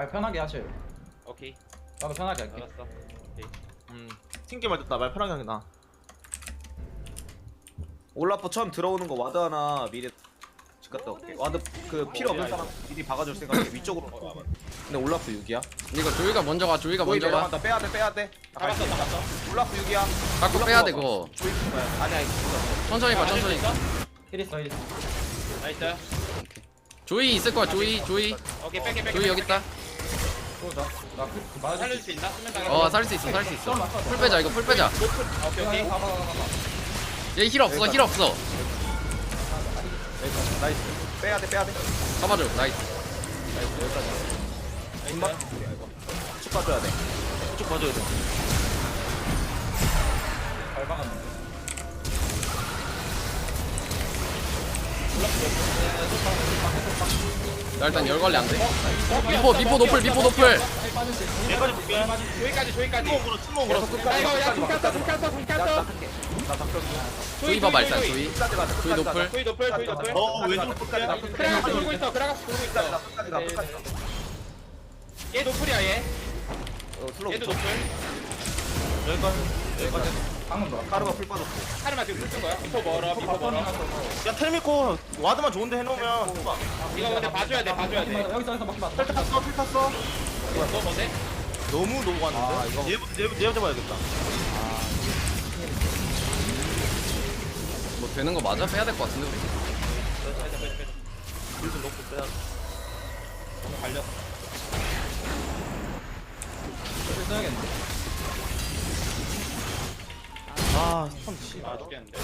말 편하게 하세요. 오케이. 나도 편하게 할게. 알았어. 오케이. 음 튕겨 말 듣다. 말 편하게 하게 나. 올라프 처음 들어오는 거 와드 하나 미리 집 갔다 올게. 와드 그 필요 없는 사람 미리 박아줄 생각에 위쪽으로. 와봐 근데 올라프 6이야? 이거 조이가 먼저 가 조이가 거의 먼저 가. 내려간다. 빼야 돼 빼야돼. 잡았어 잡았어. 올라프 6이야? 갖고 빼야 돼 그거. 조이 거야. 아니 아니 천천히 봐 천천히. 힐 있어? 힐 있어. 나이스. 조이 있을 거야 조이 조이. 오케이 빼게 빼게 조이 여기 있다 쏘자. 나그 그 맞아. 살릴 수 있나? 수면 당해 어 살 수 있어 살 수 있어. 풀 빼자 이거 풀 빼자. 오케이 오케이. 가봐 가봐 가봐. 얘 힐 없어 힐 없어. 여기까지 나이스. 빼야 돼 빼야 돼. 잡아줘 나이스. 나이스 여기까지. 임마? 쭉 가줘야 돼 쭉 봐줘야 돼. 잘 박았네. 나 일단 열 관리 안돼. 미포 미포 노플 미포 노플. 여기까지 볼게 이거 야 조이 봐봐 일단 조이. 조이. 노플. 조이 노플 조이 노플. 어 왼쪽 볼게 크라가스 돌고 있어 크라가스 돌고 있어. 얘 노플이야 얘. 어, 얘도 노플. 여기까지 여기까지 방금 너. 카르가 풀 빠졌고 하루만 지금 풀쓴 거야 미포 멀어 미포 멀어 야 텔미코 와드만 좋은데 해놓으면 이거 근데 봐줘야 돼 봐줘야 돼 여기서 여기서 먹지 마. 필 탔어 필 탔어 너 뭔데? 너무 노고 아, 왔는데 이거- 얘부터 얘부터 얘부터 봐야겠다 뭐 되는 거 맞아? 빼야 될 것 같은데 우리 일도 놓고 빼야 돼 갈렸어 써야겠네. 아참 씨. 아 죽겠는데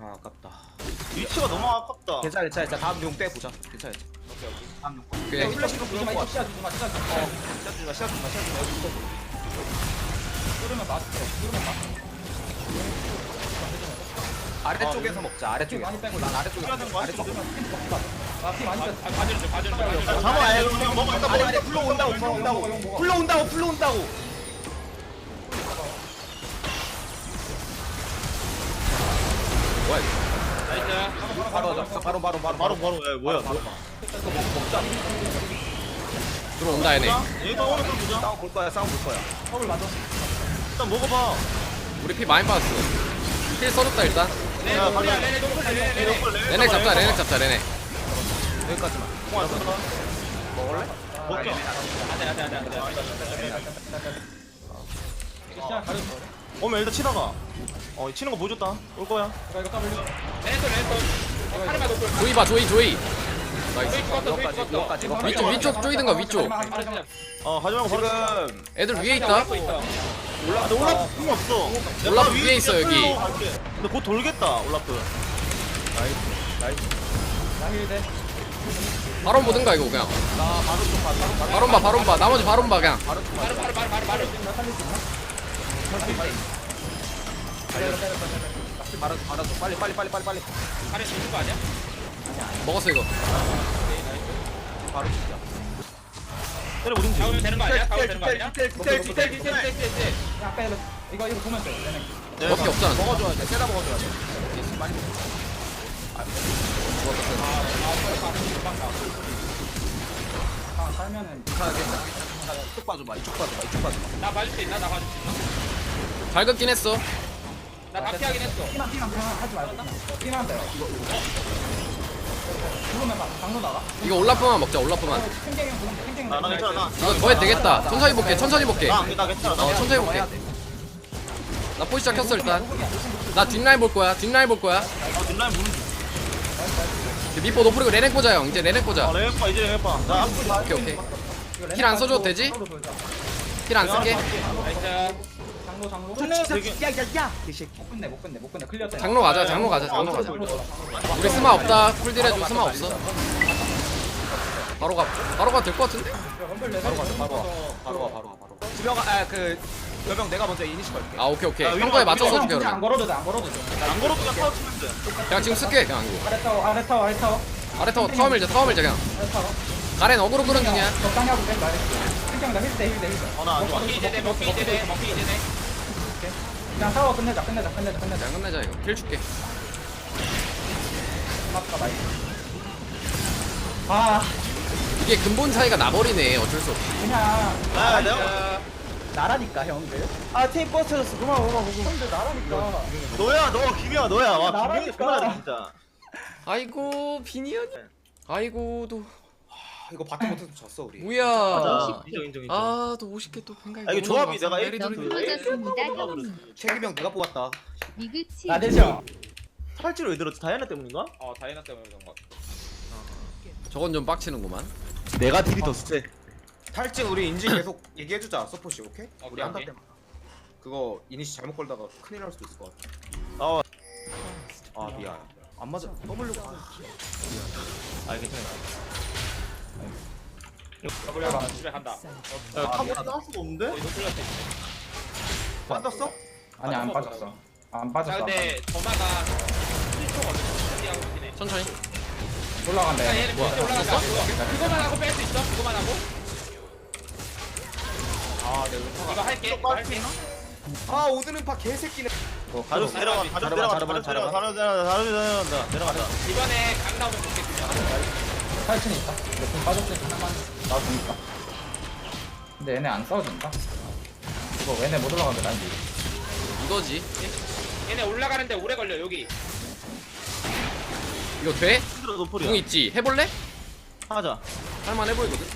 아 아깝다 위치가 너무 아깝다 괜찮아 괜찮아 괜찮아 다음 용 빼보자 괜찮아 괜찮아 오케이 오케이 다음 용 오케이 플래시로 부르마 이거 시야 주마 시야 주. 어. 시작 주마 시작 주마 시작 주마 여기 뚫으면 맞어. 뚫으면 맞어. 아래쪽에서 먹자 아래쪽에 많이 빼고 난 아래쪽에 거 아래쪽? 나피 많이 뺐어. 아중 봐주는 중 잠깐만 야 이거 그냥 먹어 일단 먹어 아니 불러 온다고 불러 온다고 불러 온다고 불러 온다고 바로 하자 바로 바로 바로 바로 바로 야 뭐야 뭐야 들어온다 얘네 얘가 오늘 좀 보자 싸움 볼 거야 싸움 볼 거야 허블 맞아. 일단 먹어봐 우리 피 많이 빠졌어 힐 써줬다 일단 레네 노플이야 레네 노플 레네 레네 레넥 잡자 레넥 잡자 레넥 여기까지만 공안 썼다 먹을래? 먹자 안돼 안돼 안돼 안돼 시야 가렸어. 오면 일단 치다가 어 치는 거 보여줬다 올 거야 이거 까불려. 레네 또 레네 또 카르마 조이 봐 조이 조이. 나이스. 여기까지 여기까지 위쪽 위쪽 조이든가 위쪽. 바로 진짜 어 가지 말고 바로 지금 애들 위에 있다. 올라가고 있어 올라 올라 궁 없어. 올라프 위에 있어, 여기. 근데 곧 돌겠다 올라프. 돼. 바론 보든가 이거 그냥. 나 바로 좀 봐, 바로 바로 바론 봐 바론 봐. 나머지 바론 봐 그냥. 바로 좀 바로 바로 바로 바로 바로 바로 바로 좀 빨리 빨리 빨리 빨리 빨리 카르 죽는 거 아니야? 먹었어 이거 바로 진짜 때려 우린 잡으면 지 되는 거 아니야? 잡으면 되는 거 아니야? 디테일 디테일 디테일 디테일 디테일 야 빼. 이거 이거 보면 돼. 얘네. 네, 먹기 없잖아 먹어줘야 돼 세다 먹어줘야 돼 많이 아 살면은 괜찮아 괜찮아 괜찮아 이쪽 봐줘봐 이쪽 봐줘봐 이쪽 봐줘봐 나 봐줄 수 있나? 나 봐줄 수 있나? 잘 긋긴 했어 나다 피하긴 했어 피만 피만 피만 하지 말고. 피만 돼요. 죽으면 막 장로 나가. 이거 올라프만 먹자 올라프만 탱탱이 형 탱탱이. 나, 나 괜찮아 나. 이거 더해 되겠다 천천히 볼게 천천히 볼게 나, 나 괜찮아 나 어 천천히 볼게 나 포지션 켰어 일단 나 뒷라인 볼 거야 뒷라인 볼 거야 아, 뒷라인 보는 중. 미포 노프리고 레넥 보자 형 이제 레넥 보자 아, 레이파 이제 레이파. 나 앞으로 오케이 오케이 힐안 써줘도 되지? 힐 안 쓸게 나이스 장로 장로. 되게 야야야 못 끝내 못 끝내 못 끝내 클리어 때. 장로 가자 장로 가자 장로 가자 우리 스마 없다 풀딜 해 줘 스마 없어 바로 가 바로 가도 될것 같은데? 바로 가 바로 와 바로 와 바로 와 바로 지병아 아그 여병 내가 먼저 이니시 걸게 아 오케이 오케이 야, 한 위로 거에 가, 맞춰서 줄게 그냥 안 그러면 걸어도 돼안 걸어도 돼. 안 걸어도 그냥 타워 치면 돼. 그냥 지금 쓸게 그냥 이거 아래 타워 아래 타워 아래 타워 아래 타워 타워 밀자 타워 밀자 그냥 아래 타워. 가렌 어그로 끄는 중이야 적당히 하고 뺀다. 탱탱 나 힐대 힐대 힐대. 어, 나 안 좋아. 먹기 이제 돼 먹기 이제 돼 먹기 이제 돼 그냥 타워 끝내자 끝내자 끝내자 끝내자. 그냥 끝내자 이거. 킬 줄게. 맞다 나이. 아. 이게 근본 차이가 나버리네 어쩔 수 없이. 그냥 아 내가 나이스. 나라니까 형들. 아 테이프 버스였어. 고마워 고마워 고마워. 형들 나라니까. 너야 너 김이야 너야. 와 김이 나라니까. 정말 진짜. 아이고 비니 형님 아이고 아, 이거 바텀 못해서 졌어 우리 뭐야 맞아 인정 인정 인정 아또 50개 또 팽갈 아 이게 조합이 내가 에리 메리토리. 그 터졌습니다, 형님. 최기병 내가 뽑았다 리그 7. 나대죠 탈지로 왜 들었지 다이아나 때문인가? 어 다이나 때문에 그런 거. 저건 좀 빡치는구만 내가 딜이 더 세. 탈진 우리 인지 계속 얘기해주자 서포시 오케이? 오케이, 우리 한타 오케이. 때문에 그거 이니시 잘못 걸다가 큰일 날 수도 있을 것 같아 어. 아 미안 안 맞아 떠물려고 아 괜찮아. 더블려가 집에 간다. 수가 없는데? 이거. 빠졌어? 아니 안 빠졌어 안자 빠졌어 근데 저마가 1초거든. 하고 있긴 해. 천천히 올라간대 자 얘는 밑에 올라가자. 그거- 그거만 하고 뺄 수 있어? 그거만 하고? 아 내가 이거 할게. 이거 할게. 아 오드는 파 개새끼네 가족 내려가, 가족 자르반, 내려가, 가족 내려가, 가족 내려가, 가족 내려가, 내려가자. 이번에 각 나오면 좋겠군요. 탈진 있다 몇분 빠졌으니까 하나만 나와주니까 근데 얘네 안 싸워준다 이거 얘네 못 올라가는데 난 이제 이거지 얘네 올라가는데 오래 걸려 여기. 이거 돼? 힘들어. 궁 있지 해볼래? 하자. 할만해 보이거든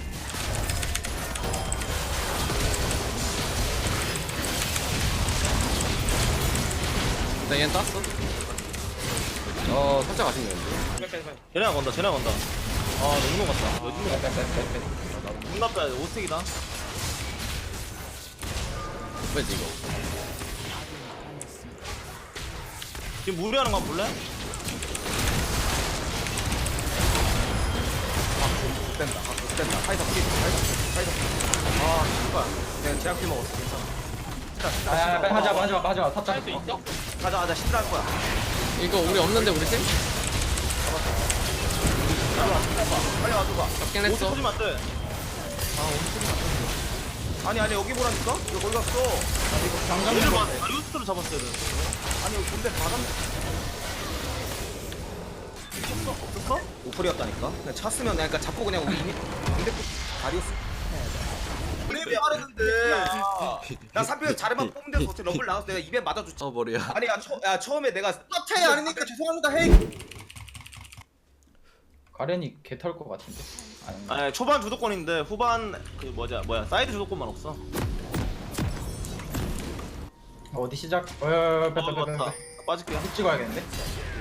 일단 얘는 땄어 어 살짝 아쉽네. 쟤네가 건다, 쟤네가 건다. 아, 너무 녹았다. 요즘 빼빼빼빼 눈 나빠야 돼, 오스택이다. 왜지 이거? 지금 무리하는 거 볼래? 된다. 아 된다. 하이사 프리 하이사 하이사 아 씨발. 내가 제약피 먹었어. 괜찮아. 아야 빨리 하자 하자 하자 타짜 할수 있어? 가자 가자. 시들 할 거야. 이거 우리 없는데 우리 쌤? 빨리 와줘봐 잡긴 했어 터지면 안 돼. 아니 아니 여기 보라니까 이거 거기 갔어 아니 이거 장갑 얘를 봐. 마리오스트로 잡았어야 돼. 아니 이거 바람 없었어? 오플이었다니까? 그냥 찼으면 그냥 그러니까 잡고 그냥 우리 이미 근데 다리우스 그래 말했는데. 나 3편에서 자르만 뽑은 데서 어차피 럼블 나왔어 내가 입에 맞아줬지. 어 머리야. 아니 야, 처, 야 처음에 내가 차이 아니니까 죄송합니다 헤이 가렌이 개털 것 같은데 아니, 초반 주도권인데 후반 그 뭐냐, 뭐야, 사이드 주도권만 없어. 어디 시작 어여 어, 빼빼빼빼 맞다. 빠질게요. 훅 찍어야겠는데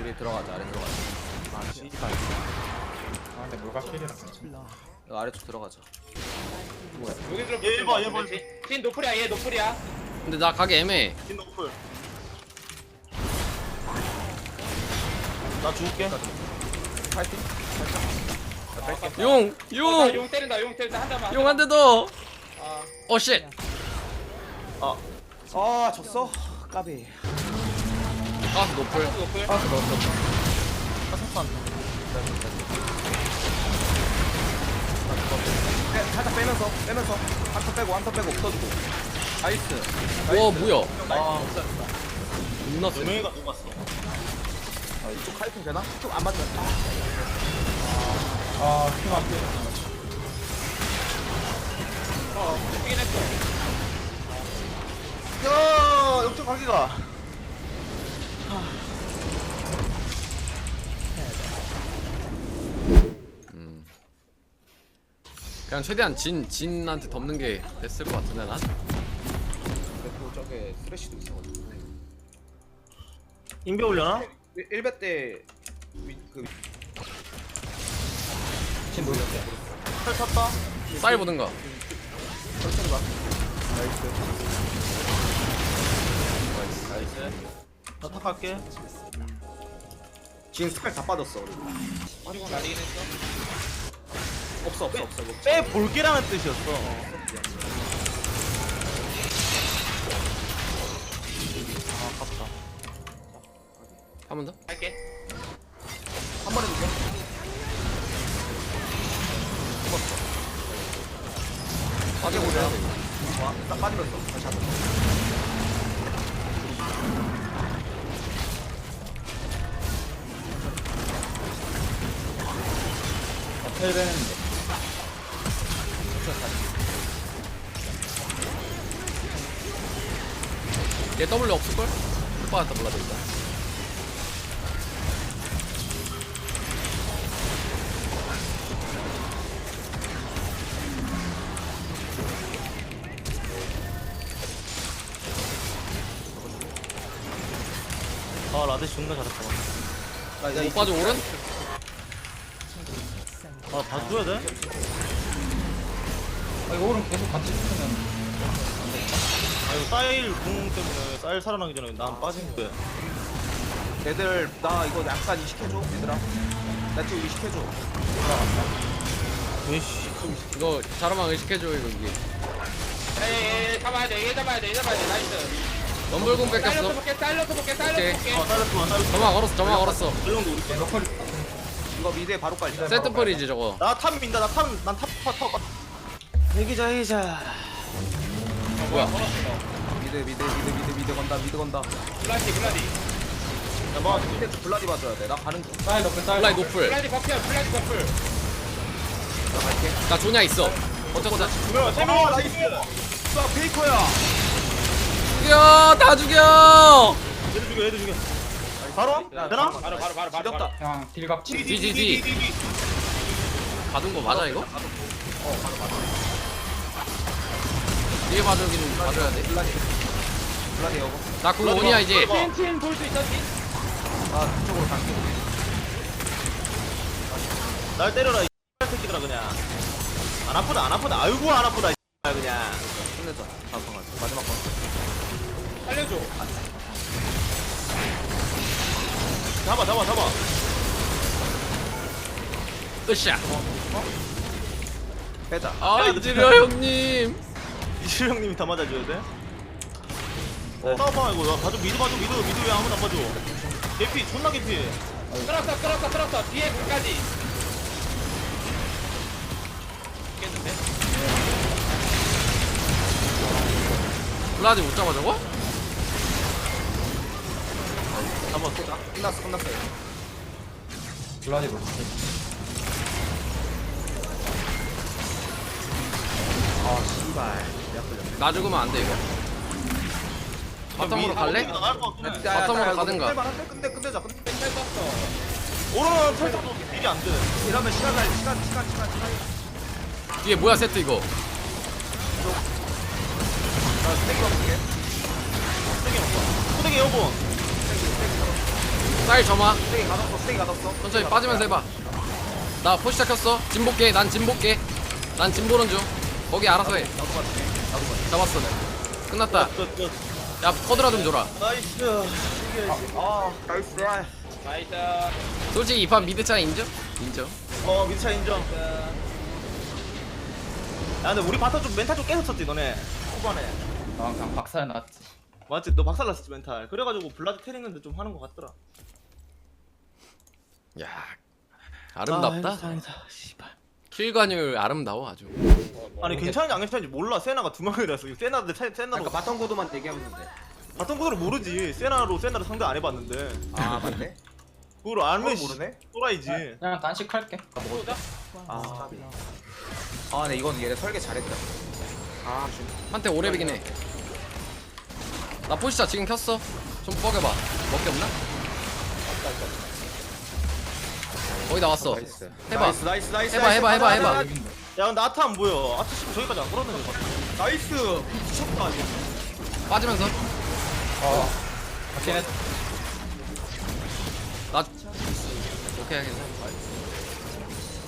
우리 들어가자 아래 들어가자 아, 씨발. 아 근데 물가 필이라 이거 아래쪽 들어가자 여기 들어. 얘 봐, 얘 봐. 진 노플이야 얘 노플이야. 근데 나 가기 애매해 긴 노플. 나 죽을게. 파이팅 용! 용! 용 때린다 용 때린다 한 대만. 용 한 대 더! 아, 어 쉣! 아, 아 졌어 까비 아 노플 노플. 아 그거 빼, 살짝 빼면서 빼면서 한턴 빼고 한턴 빼고 붙어주고 나이스 와 뭐야 아 존나 두세 명이가 녹았어. 아, 이쪽 카이팅 되나? 좀 안 맞으면 아 피만 피 어, 죽긴 했어. 야, 역전 가기가. 음. 그냥 최대한 진, 진한테 덮는 게 됐을 것 같은데 난 근데 또 저게 스레시도 있어가지고 인베 올려나? 1배 때 위, 그 진 노렸대 털 탔다. 쌀 보든가 천천히 봐 나이스. 나 탁할게. 지금 스펠 다 빠졌어 우리 그리고 날리긴 했어. 없어 없어 없어 이거. 빼 볼게라는 뜻이었어. 아, 아깝다. 한 번 더? 얘 W 없을걸? 못 받았다 몰라 일단 아 라데시 존나 잘했다 나, 나못 봐줘 오른? 아 봐줘야 돼? 아 이거 오른 계속 같이 붙으면 아 이거 사일 궁 때문에 사일 살아나기 전에 난 빠진 거야. 얘들 나 이거 약간 이식해줘 얘들아. 나 지금 이식해줘. 에이씨. 이거 자르망 의식해줘 이거 이게. 에이 잡아야 돼 얘 잡아야 돼 얘 잡아야 돼 나이스. 사일러스 뺏겼어. 볼게 사일러스 볼게 오케이. 사일러스 볼게. 아 사일러스 와 사일러스 점화 걸었어 점화 걸었어. 멜론도 우리 너클 이거 미드에 바로 깔자. 세트 펄이지 저거. 나탑 민다 나 탑 난탑탑탑. 얘기자 얘기자 뭐야? 미드 미드 미드 미드 미드 건다 미드 건다. 블라디 블라디. 야뭐 미드 블라디 봐줘야 돼나 가는 중. 사이 너클 사이 플라이 노플. 블라디 버프야 블라디 버프 나 조냐 있어. 어쩌자 두명 세명 나이스. 나 페이커야. 죽여 다 죽여. 얘들 죽여 얘들 죽여. 바로? 야, 되나? 바로 바로 바로 바로 지렸다. 그냥 딜각 치 디디디 받은 거 맞아 이거? 뒤에 봐주기는 봐줘야 블라디 블라디 여고 돼나 그거 오냐 이제? 틴틴 볼수 있어 틴. 나 그쪽으로 갈게. 날 때려라 이 새끼들아 그냥. 안 아프다 안 아프다. 아이고 안 아프다 이 그냥. 끝내자. 다음 번 가자. 마지막 번 살려줘. 잡아 잡아 잡아. 으쌰. 빼자. 아 이즈려 형님 이실 형님이 다 맞아줘야 돼? 어 싸워봐 이거. 야, 봐줘 미드 봐줘 미드. 미드 왜 아무도 안 봐줘? 개피 존나 개피. 끌었어 끌었어 끌었어. 뒤에 끝까지. 깼는데? 블라디 못 잡아 저거? 잡았어 끝났어 끝났어. 블라디 노클 아 씨발 나 죽으면 안 돼 이거 바텀으로 갈래? 바텀으로 가든가. 끝낼만한데? 끝내 끝내자 끝내 오른 펼쳐도 딜이 안돼 이러면 시간 날 시간 시간 시간 시간 뒤에 뭐야 세트 이거 나 스택이 없게 세게 먹자 후대기 여본 쌀 점화 스택이 가뒀어 스택이 가뒀어 천천히 빠지면서 해봐 나 포시작 켰어 진볼게 난 진볼게 난 진보는 중 거기 알아서 해 나도 맞네 나도 맞네 잡았어 끝났다. 끝끝 야 커드라 좀 줘라. 나이스. 아 나이스 나이스 솔직히 이 판 미드 차이 인정? 인정. 어 미드차 인정. 야 근데 우리 바텀 좀 멘탈 좀 깨졌었지 너네. 후반에. 난 그냥 박살 났지. 맞지? 너 박살 났었지 멘탈. 그래가지고 블라드 테링인데 좀 하는 것 같더라. 야 아름답다. 아, 다행이다 씨발 킬관율 아름다워 아주. 아니 괜찮은지 안 괜찮은지 몰라. 세나가 두 명이라서 세나인데 세- 세나로. 그러니까 바텀 고도만 얘기하면 돼. 바텀 구도를 모르지. 세나로 세나를 상대 안 해봤는데. 아 맞네. 그걸 알면 그걸 모르네? 또라이지. 그냥 단식할게. 아. 아 근데 이건 얘네 설계 잘했다. 아 좀. 한테 오래 비긴 해 나 포시작 지금 켰어. 좀 뻐겨봐. 먹기 없나? 거의 다 왔어. 나이스. 해봐. 나이스 나이스 나이스 해봐, 해봐, 해봐, 해봐. 야 근데 아타 안 보여. 아타 씨발 저기까지 안 걸었는데 바텀. 나이스. 미쳤다 이거. 빠지면서. 어 맞긴 했어 나 오케이 하겠네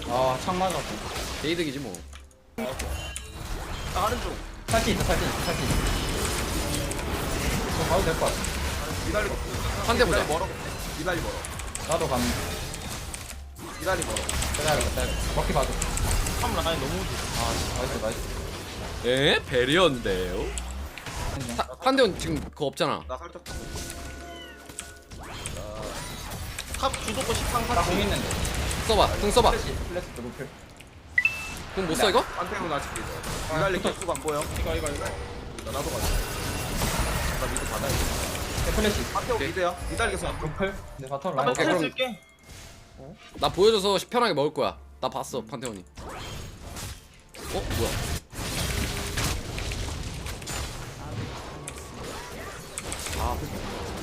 아창 맞았어 게이득이지 뭐. 나가는 중 살기 있어 살기 있어 살기 있어 저 가도 될 것 같아. 미달리 한대 보자. 미달리 멀어. 나도 가면 미달리 멀어 기다려 기다려 먹기 봐줘. 참 라인 너무 좋아. 아 나이스 나이스. 에? 배리언데요? 판대원 지금 그거 없잖아. 나 살짝 탑 주도권 13 나공 4 있는데. 써봐 궁 써봐. 플래시 플래시 노플 궁못써 이거? 한태훈 아직 미드 미달리 개수가 안 보여. 이거 이거 이거. 나 나도 가자. 나 미드 받아야겠다 플래시. 한태훈 오케이. 미드야? 미달리 개수 안 노플 내 바텀 한번 라인. 오케이, 텔 그럼- 쓸게 나 보여줘서 편하게 먹을 거야. 나 봤어 판테온이. 어? 뭐야?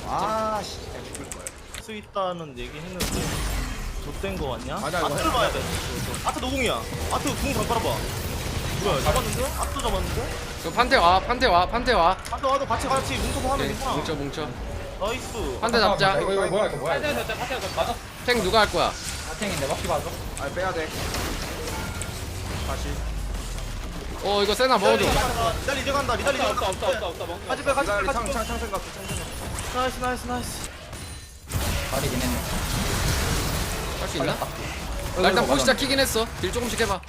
아씨. 죽을 거야 수 있다는 얘기 했는데 좆된 거 같냐? 이거 아트를 봐야 돼. 아트 노공이야. 아트 궁잘 빨아봐. 뭐야 잡았는데? 아트 잡았는데? 그 판테 와 판테 와 판테 와. 아트 와도 같이 같이. 뭉쳐서 하면 오케이 괜찮아. 뭉쳐 뭉쳐 나이스. 판테 잡자. 이거 이거 뭐야 이거 뭐야 이거. 파이팅 졌다 맞아. 탱 누가 할 거야? 아탱인데 먹기 봐줘 아 빼야 돼. 다시. 어 이거 세나 먹어줘. 니달리 이제 간다 니달리 이제 없다 간다 없다 없다 없다. 거 같이 빼 같이 빼 기다려 같이 창, 빼 창, 창 생각 창 생각 나이스 나이스 나이스. 가리긴 했네. 할 수 있나? 나 일단 포시자 키긴 했어. 딜 조금씩 해봐.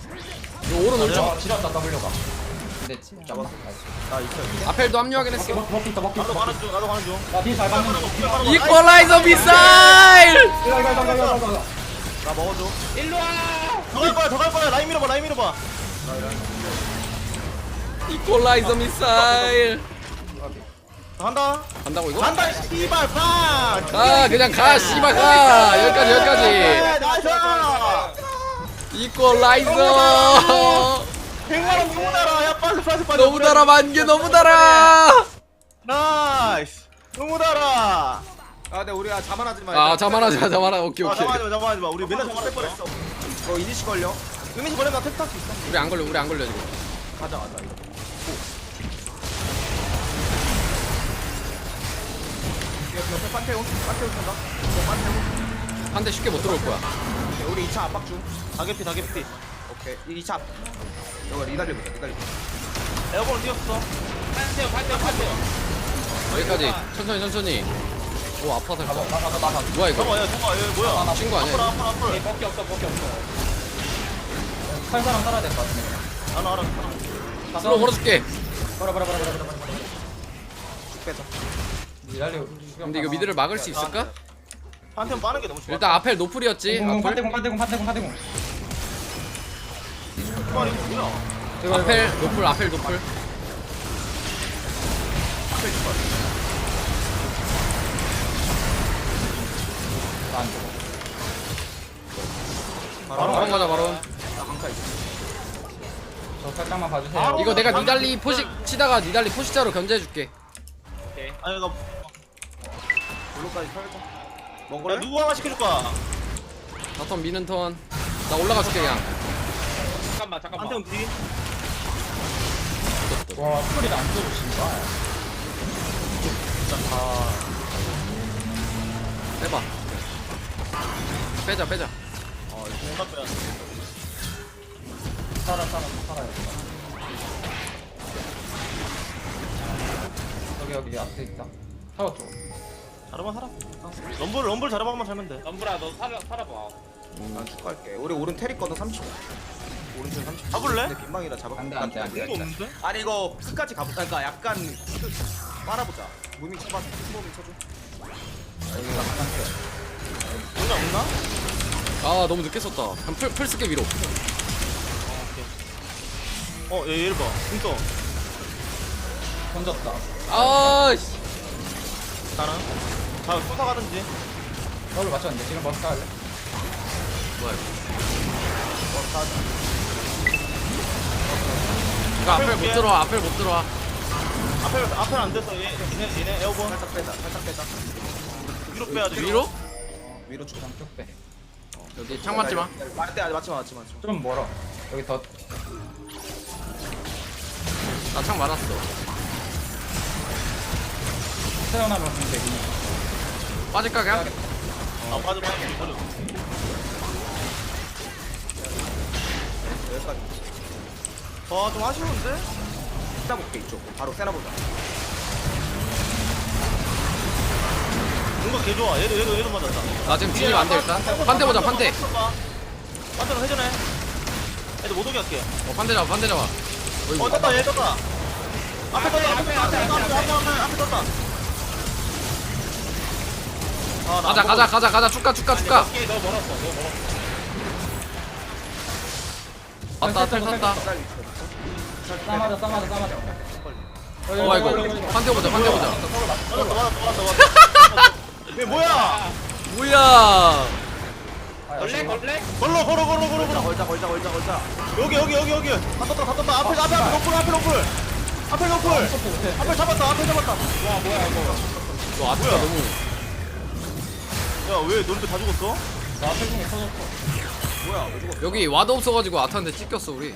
이거 오른 올쪽 저 지렸다 W가 근데 잡았어. 나 있어 아펠도 합류하긴 했어. 나도 가는 중 나도 가는 중. 나뒤잘 봤는데 이퀄라이저 미사일! 이거 이거 이거 이거 이거 나 먹어줘. 일로 와! 더갈 거야 더갈 거야. 라인 밀어봐 라인 밀어봐. 이퀄라이저 미사일! 간다. 간다고 이거? 간다 씨발 파아 그냥 가 씨발 가! 여기까지 여기까지. 나이스. 이퀄라이저! 100만원 너무 달아 야 빨리 빨리 빨리 너무 달아 만개 너무 달아. 나이스. 너무 달아. 아 근데 우리가 자만하지 마 아 자만하자 자만하 오케이 아 오케이. 잠깐만 잠깐만 마. 우리 맨날 저거 뺄 뻔했어. 너 이니시 걸려? 이미지 보내면 나 택시 탈수 있어. 우리 안 걸려 우리 안 걸려 지금. 가자 가자 이거. 이거 옆에 판테온 판테온 쓴다? 이거 판테온 한 대 쉽게 못 들어올 거야. 오케이, 우리 2차 압박 중. 다개피 다개피. 오케이 이 2차 이거 리달리 보자 리달리 에어컨 뛰었어? 파이팅 파이팅 파이팅 여기까지. 천천히 천천히. 오 나도 나도 뭐야 이거? 잠깐만 야 잠깐만 얘 뭐야? 친구 아니야 앞으로 이거? 앞으로 앞으로. 먹기 없어 먹기 없어 칼 사람 살아야 될 것 같은데. 나는 알아 슬로우 걸어줄게. 버려 버려 버려 버려 버려 버려 쭉 빼자. 근데 이거 미드를 막을 수 있을까? 한템 빠는 게 너무 좋아. 일단 아펠 노플이었지 공공 아펠 판대공 판대공 판대공 판대공. 이거 뭐야 이거 아펠 노플 아펠 노플. 나안 죽어 바로 바로 가자 바로 저 살짝만 봐주세요. 이거 내가 니달리 포식 치다가 니달리 포식자로 견제해줄게. 오케이. 아니 이거 블루까지 털자 야 몽골에 누구 하나 시켜줄까? 바텀 미는 턴나 올라가줄게 그냥. 잠깐만 잠깐만. 한템 뒤 와 풀이 안 죽어 씨발 빼봐. 빼자 빼자. 어 이거 뭔가 빼야 돼. 살아 살아 살아요 여기 여기 앞에 있다. 타워 쪽 자르만 살아. 럼블 럼블 자르방만 살면 돼. 넘브라 너 살아 살아봐. 난 축구할게. 우리 오른 테리 거는 30초 오른쪽 30초. 잡을래? 근데 빈방이라 잡아. 안 돼, 안 돼, 안 돼. 공도 없는데? 아니 이거 끝까지 가보자. 그러니까 약간 그, 빨아보자. 무밍 쳐봐. 스모밍 쳐줘. 여기가 상태 공도 없나? 아 너무 늦게 썼다. 그럼 풀, 풀 스케 위로. 어 얘, 얘를 봐. 진짜 던졌다. 아 씨. 나는 자 쏘사 가든지. 너를 맞췄는데. 지금 버스 할래? 뭐야 이거 앞을 못 들어와 앞을 못 들어와. 앞에 앞에 안 돼서 얘 얘네 얘네 에어본. 살짝 빼자 살짝 빼자. 위로 빼야지 위로? 위로. 쭉 그냥 쭉 빼. 여기 창 맞지 마. 맞대 맞지 마 맞지 마 맞지 마. 좀 멀어. 여기 더. 나 창 맞았어. 태어나면 이 빠질까 그냥? 아 맞아 맞아 맞아 여기까지 아좀 아쉬운데? 세나 볼게 이쪽. 바로 세나 보자. 뭔가 개 좋아. 얘도 얘도 얘도 맞았다. 나 지금 진입 안돼 일단. 판대 보자 판대. 판대로 회전해. 애들 못 오게 할게. 어 판대 잡아 판대 잡아 어 떴다 얘 떴다. 앞에 떴다 앞에 떴다 앞에 떴다. 앞에 떴다 앞에. 떴다. 아, 나 가자 안 가자 가자 가자. 축가 축가 축가. 너 멀었어 너 멀었어. 왔다 왔다 왔다 싸마자 싸마자 싸마자. 어 이거 판대 보자 판대 보자 맞았다 맞았다 맞았다 얘 뭐야 뭐야. 걸래 걸래? 걸러 걸어 걸어 걸어 걸어 걸자 걸자 걸자 걸자 여기 여기 여기 여기 다 떴다 다 떴다 앞에 앞에 앞에 노플 앞에 노플 앞에 노플 앞에 잡았다 앞에 잡았다 너 아트가 너무 야왜 너네들 다 죽었어? 나 앞에 중에 터졌어. 여기 와도 없어가지고 아트한테 찢겼어 우리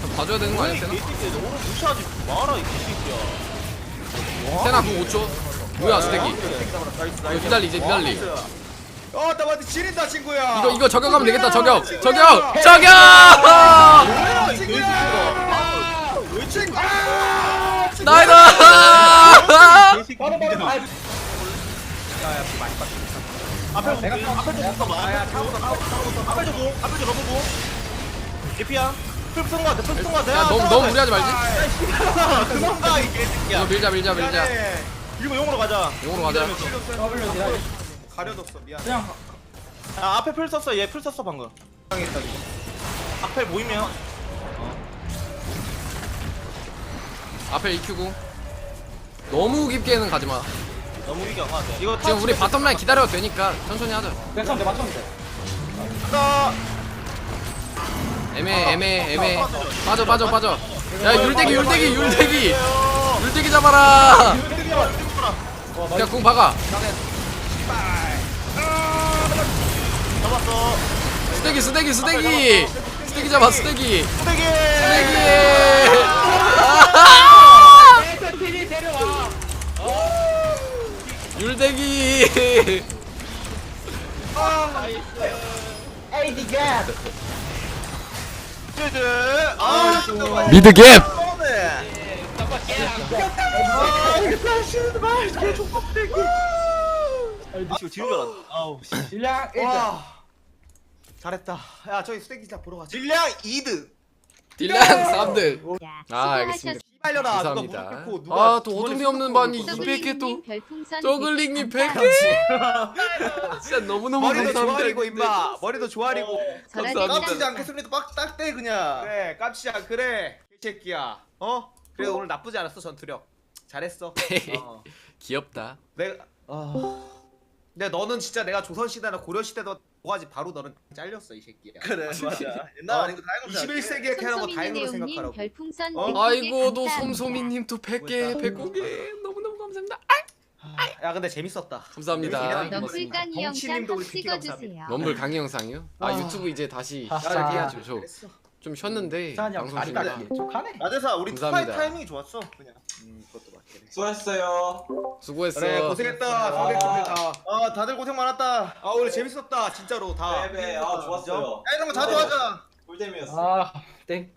좀 봐줘야 되는 거 아니야 세나? 개새끼야 오늘 무시하지 마라 이 개새끼야 세나 그 5초 뭐야 수대기 이거 니달리 이제 니달리 어 나한테 지린다 친구야 이거 이거 저격하면 되겠다 저격 저격 저격 뭐야 왜 친구 나이다 바로 바로. 아, 앞에 내가 볼게. 앞에 좀 아야 타고서 타고서 타고서 앞에 좀 보, 앞에 좀 넘어보 개피야 풀 쓴거 같아 풀 쓴거 같아. 야 너무 너무 무리하지 말지? 그만 가이 개새끼야. 이거 밀자 밀자 밀자. 미안해. 이거 용으로 가자. 용으로 가자. W. 가려뒀어 미안 그냥 아 앞에 풀 썼어. 얘 풀 썼어 방금. 당했다 지금. 앞에 보이면. 앞에 EQ고. 너무 깊게는 가지 마. 너무 위기 안 가는데 이거 지금 우리 바텀 라인 기다려도 되니까 천천히 하자. 괜찮은데. 다 애매 애매 애매 빠져 빠져 빠져 야 율대기 율대기 율대기 율대기 잡아라 야궁 박아 잡았어 수대기 수대기 수대기 수대기 잡아 수대기 후대기 수대기 에이터필이 데려 아 미드 갭! 네 잠깐 깨. 지금 지는 줄 알았네. 아우 씨. 질량 1등. 와 잘했다. 야 저기 진짜 보러 가자. 질량 2등 딜량 3등 야, 아 알겠습니다 빨려라 누가 감사합니다. 무릎 꿇고 누가 아또 어둠이 없는 반이 서글링님 200개 또 별풍선 저글링님 100개 100개 진짜 너무너무 머리도 감사합니다. 조아리고 임마. 머리도 조아리고. 감사합니다. 깜치지 않겠습니다 빡딱대 그냥. 그래 깜치지 않 그래 이 새끼야. 어? 그래 오늘 나쁘지 않았어 전투력. 잘했어. 어. 귀엽다. 내가 아 근데 너는 진짜 내가 조선시대나 고려시대도 뭐가지? 바로 너는 잘렸어 이 새끼야. 그래 맞아. 옛날 아니고 다 해놓고 21세기에 캐는 거 다행으로 생각하라고. 별풍선 어? 100개 아이고 또 감사합니다. 솜솜이님 또 100개 109개. 너무너무 감사합니다. 야 근데 재밌었다. 감사합니다. 이런 넘불 강의 영상 PT 찍어주세요. 럼블 강의 영상이요? 아 유튜브 이제 다시 아, 시작해야죠. 저 잘했어. 좀 쉬었는데 방송 중이라. 나대사 우리 투파이. 타이밍이 좋았어 그냥. 음 그것도 수고했어요. 수고했어 그래 고생했다. 고생했습니다. 아 다들 고생 많았다. 아 오늘 재밌었다 진짜로 다. 네네, 아 좋았어요. 야 이런 거 자주 하자. 꿀잼이었어. 아, 땡.